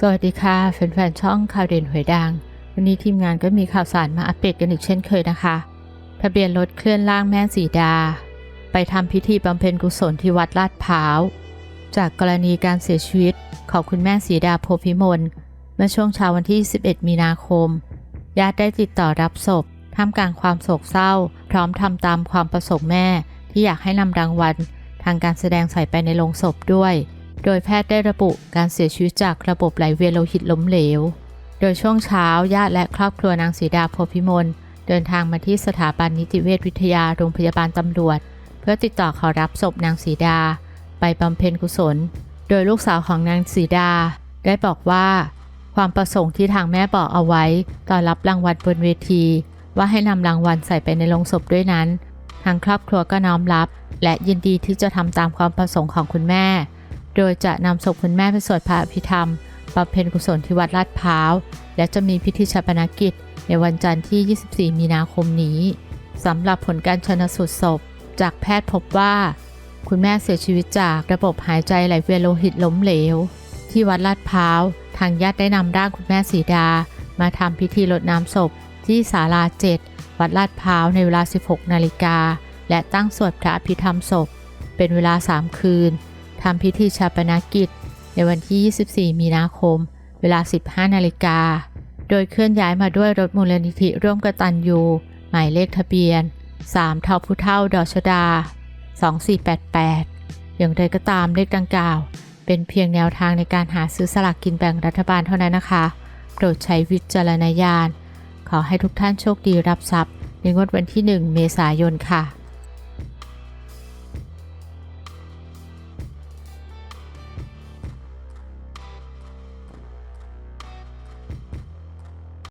สวัสดีค่ะแฟนๆช่องข่าวเด่นหวยดัง วันนี้ทีมงานก็มีข่าวสารมาอัปเดตกันอีกเช่นเคยนะคะ ทะเบียนรถเคลื่อนล่างแม่สีดา ไปทำพิธีบำเพ็ญกุศลที่วัดลาดพร้าว จากกรณีการเสียชีวิตของคุณแม่สีดาโพพิมลเมื่อช่วงเช้าวันที่ 11 มีนาคม ญาติได้ติดต่อรับศพท่ามกลางความโศกเศร้า พร้อมทำตามความประสงค์แม่ที่อยากให้นำรางวัลทางการแสดงใส่ไปในโลงศพด้วย โดยแพทย์ได้ระบุการเสียชีวิตจากระบบไหลเวียนโลหิตล้มเหลว โดยช่วงเช้าญาติและครอบครัวนางสีดาโพพิมลเดินทางมาที่สถาบันนิติเวชวิทยาโรงพยาบาลตำรวจ เพื่อติดต่อขอรับศพนางสีดา ไปบำเพ็ญกุศล โดยลูกสาวของนางสีดา ได้บอกว่า ความประสงค์ที่ทางแม่บอกเอาไว้ตอนรับรางวัลบนเวที ว่าให้นำรางวัลใส่ไปในโลงศพด้วยนั้น ทางครอบครัวก็น้อมรับ และยินดีที่จะทำตามความประสงค์ของคุณแม่ โดยจะนำศพคุณแม่ไปสวดพระอภิธรรมบำเพ็ญกุศลที่วัดลาดพร้าว และจะมีพิธีชาปนกิจ ในวันจันทร์ที่ 24 มีนาคมนี้สำหรับผลการชนสูตรศพ จากแพทย์พบว่า คุณแม่เสียชีวิตจากระบบหายใจไหลเวียนโลหิตล้มเหลว ที่วัดลาดพร้าว ทางญาติได้นำร่างคุณแม่สีดา มาทำพิธีรดน้ำศพ ที่ศาลาเจ็ดวัดลาดพร้าวในเวลา 16 นาฬิกาและตั้งสวดพระอภิธรรมศพ เป็นเวลา 3 คืน ทำพิธีชาปนกิจ ในวันที่ 24 มีนาคม เวลา 15 นาฬิกา โดยเคลื่อนย้ายมาด้วยรถมูลนิธิร่วมกตันยูหมายเลขทะเบียน3เท่าผู้เท่าดอชดา 2488 อย่างไรก็ตามเลขดังกล่าว เป็นเพียงแนวทางในการหาซื้อสลากกินแบ่งรัฐบาลเท่านั้นนะคะ โปรดใช้วิจารณญาณ ขอให้ทุกท่านโชคดีรับทรัพย์ในงวดวันที่ 1 เมษายนค่ะ